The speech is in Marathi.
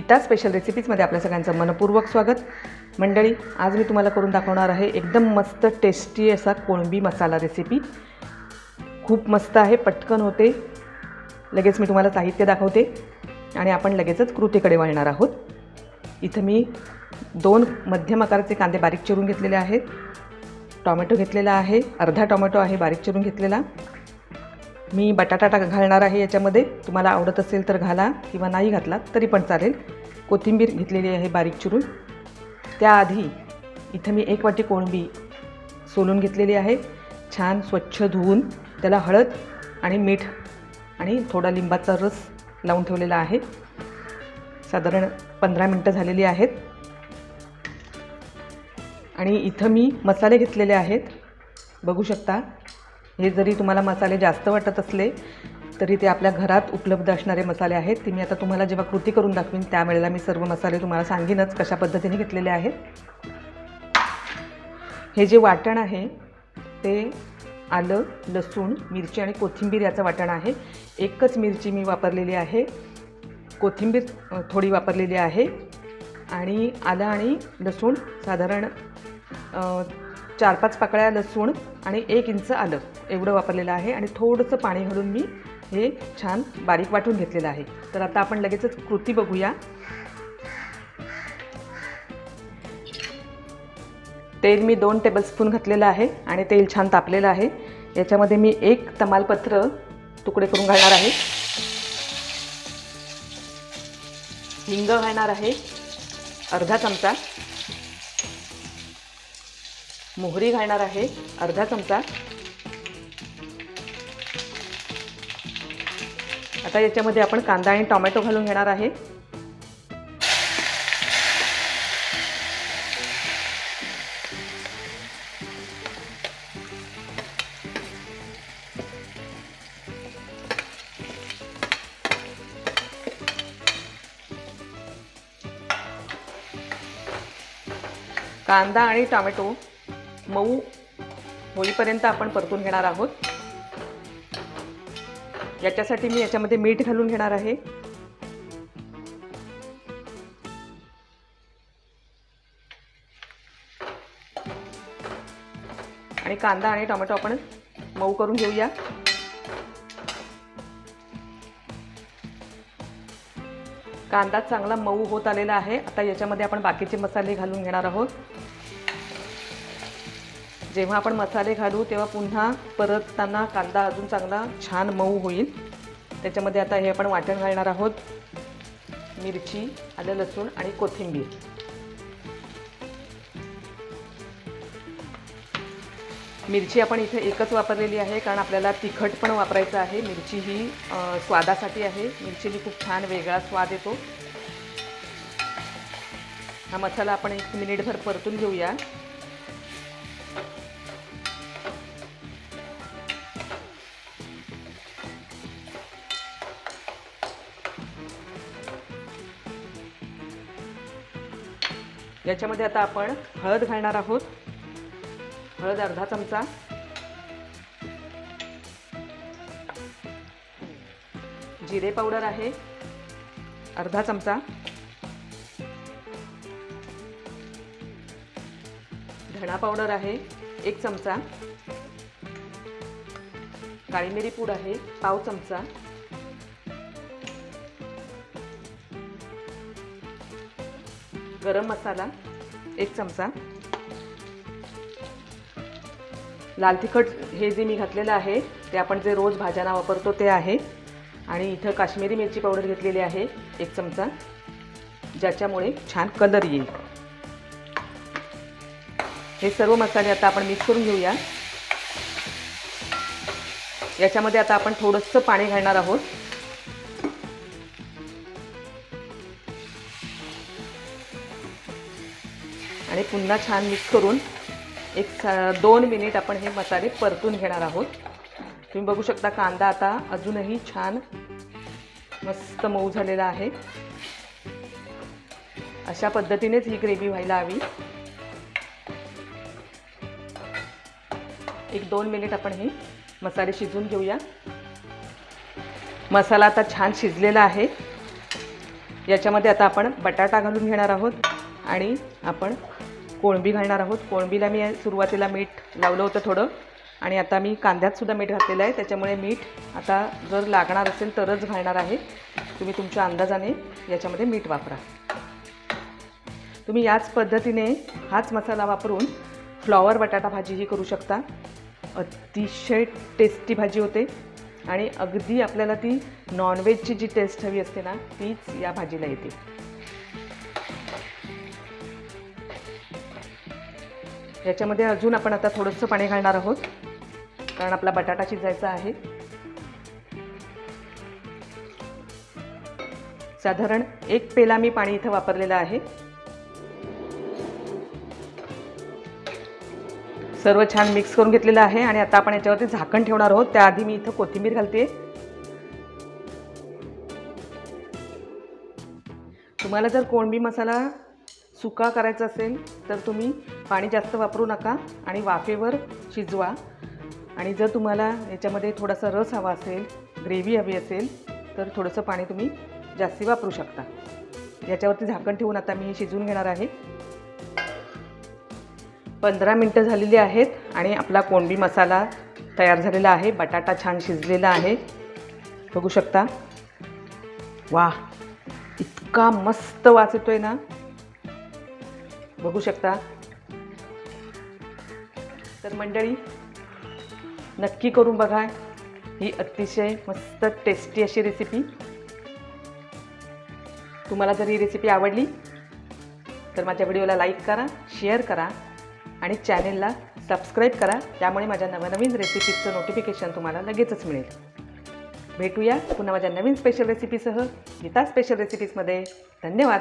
गीता स्पेशल रेसिपीजमध्ये आपल्या सगळ्यांचं मनपूर्वक स्वागत. मंडळी आज मी तुम्हाला करून दाखवणार आहे एकदम मस्त टेस्टी असा कोळंबी मसाला रेसिपी खूप मस्त आहे पटकन होते. लगेच मी तुम्हाला साहित्य दाखवते आणि आपण लगेचच कृतीकडे वळणार आहोत. इथं मी दोन मध्यम आकाराचे कांदे बारीक चिरून घेतलेले आहेत. टॉमॅटो घेतलेला आहे अर्धा टॉमॅटो आहे बारीक चिरून घेतलेला. मी बटाटा टाक घालणार आहे याच्यामध्ये. तुम्हाला आवडत असेल तर घाला किंवा नाही घातला तरी पण चालेल. कोथिंबीर घेतलेली आहे बारीक चिरून. त्याआधी इथं मी एक वाटी कोळंबी सोलून घेतलेली आहे. छान स्वच्छ धुवून त्याला हळद आणि मीठ आणि थोडा लिंबाचा रस लावून ठेवलेला आहे. साधारण पंधरा मिनटं झालेली आहेत. आणि इथं मी मसाले घेतलेले आहेत. बघू शकता हे जरी तुम्हाला मसाले जास्त वाटत असले तरी ते आपल्या घरात उपलब्ध असणारे मसाले आहेत. ते मी आता तुम्हाला जेव्हा कृती करून दाखवीन त्यावेळेला मी सर्व मसाले तुम्हाला सांगेनच कशा पद्धतीने घेतलेले आहेत. हे जे वाटण आहे ते आलं लसूण मिरची आणि कोथिंबीर याचं वाटण आहे. एकच मिरची मी वापरलेली आहे. कोथिंबीर थोडी वापरलेली आहे. आणि आलं आणि लसूण साधारण चार पाच पाकळ्या लसूण आणि एक इंच आलं एवढं वापरलेलं आहे आणि थोडंसं पाणी घालून मी हे छान बारीक वाटून घेतलेलं आहे. तर आता आपण लगेचच कृती बघूया. तेल मी दोन टेबलस्पून घातलेलं आहे आणि तेल छान तापलेलं आहे. याच्यामध्ये मी एक तमालपत्र तुकडे करून घालणार आहे. हिंग घालणार आहे. अर्धा चमचा. मोहरी घालणार आहे अर्धा चमचा. आता याच्यामध्ये आपण कांदा आणि टोमॅटो घालून घेणार आहे. कांदा आणि टोमॅटो मऊ होईपर्यंत आपण परतून घेणार आहोत. याच्यासाठी मी याच्यामध्ये मीठ घालून घेणार आहे. आणि कांदा आणि टोमॅटो आपण मऊ करून घेऊया. कांदा चांगला मऊ होत आलेला आहे. आता याच्यामध्ये आपण बाकीचे मसाले घालून घेणार आहोत. जेव्हा आपण मसाले घालू तेव्हा पुन्हा परतताना कांदा अजून चांगला छान मऊ होईल. त्याच्यामध्ये आता हे आपण वाटण घालणार आहोत. मिरची आलं लसूण आणि कोथिंबीर. मिरची आपण इथे एकच वापरलेली आहे कारण आपल्याला तिखट पण वापरायचं आहे. मिरची ही स्वादासाठी आहे. मिरचीने खूप छान वेगळा स्वाद येतो. हा मसाला आपण एक मिनिटभर परतून घेऊया. याच्यामध्ये आता आपण हळद घालणार आहोत. हळद अर्धा चमचा. जिरे पावडर आहे. अर्धा चमचा. धणा पावडर आहे एक चमचा. काळी मिरी पूड आहे पाव चमचा. गरम मसाला एक चमचा. लाल तिखट हे जे मी घातलेलं आहे ते आपण जे रोज भाज्यांना वापरतो ते आहे. आणि इथं काश्मीरी मिरची पावडर घेतलेली आहे एक चमचा. ज्याच्यामुळे छान कलर येईल. हे सर्व मसाले आता आपण मिक्स करून घेऊया. याच्यामध्ये आता आपण थोडंसं पाणी घालणार आहोत. आणि पुन्हा छान मिक्स करून एक सा- दोन मिनिट आपण हे मसाले परतून घेणार आहोत. तुम्ही बघू शकता कांदा आता अजूनही छान मस्त मऊ झालेला आहे. अशा पद्धतीनेच ही ग्रेव्ही व्हायला हवी. एक दोन मिनिट आपण हे मसाले शिजवून घेऊया. मसाला आता छान शिजलेला आहे. याच्यामध्ये आता आपण बटाटा घालून घेणार आहोत आणि आपण कोळंबी घालणार आहोत. कोळंबीला मी सुरुवातीला मीठ लावलं होतं थोडं. आणि आता मी कांद्यातसुद्धा मीठ घातलेलं आहे. त्याच्यामुळे मीठ आता जर लागणार असेल तरच घालणार आहे. तुम्ही तुमच्या अंदाजाने याच्यामध्ये मीठ वापरा. तुम्ही याच पद्धतीने हाच मसाला वापरून फ्लॉवर बटाटा भाजीही करू शकता. अतिशय टेस्टी भाजी होते. आणि अगदी आपल्याला ती नॉनव्हेजची जी टेस्ट हवी असते ना तीच या भाजीला येते. याच्यामध्ये अजून आपण आता थोडंसं पाणी घालणार आहोत. कारण आपला बटाटा शिजायचा आहे. साधारण एक पेला मी पाणी इथं वापरलेलं आहे. सर्व छान मिक्स करून घेतलेलं आहे आणि आता आपण याच्यावरती झाकण ठेवणार आहोत. त्याआधी मी इथं कोथिंबीर घालते. तुम्हाला जर कोळंबी मसाला सुका करायचा असेल तर तुम्ही पाणी जास्त वापरू नका आणि वाफेवर शिजवा. आणि जर तुम्हाला याच्यामध्ये थोडासा रस हवा असेल ग्रेव्ही हवी असेल तर थोडंसं पाणी तुम्ही जास्ती वापरू शकता. याच्यावरती झाकण ठेवून आता मी हे शिजवून घेणार आहे. पंधरा मिनटं झालेली आहेत आणि आपला कोंबी मसाला तयार झालेला आहे. बटाटा छान शिजलेला आहे. बघू शकता. वा इतका मस्त वास येतो आहे ना. बघू शकता. तर मंडळी नक्की करून बघा. ही अतिशय मस्त टेस्टी अशी रेसिपी तुम्हाला जर ही रेसिपी आवडली तर माझ्या व्हिडिओला लाईक करा शेअर करा आणि चॅनेलला सबस्क्राईब करा. त्यामुळे माझ्या नवनवीन रेसिपीचं नोटिफिकेशन तुम्हाला लगेचच मिळेल. भेटूया पुन्हा माझ्या नवीन स्पेशल रेसिपीसह गीता स्पेशल रेसिपीजमध्ये धन्यवाद.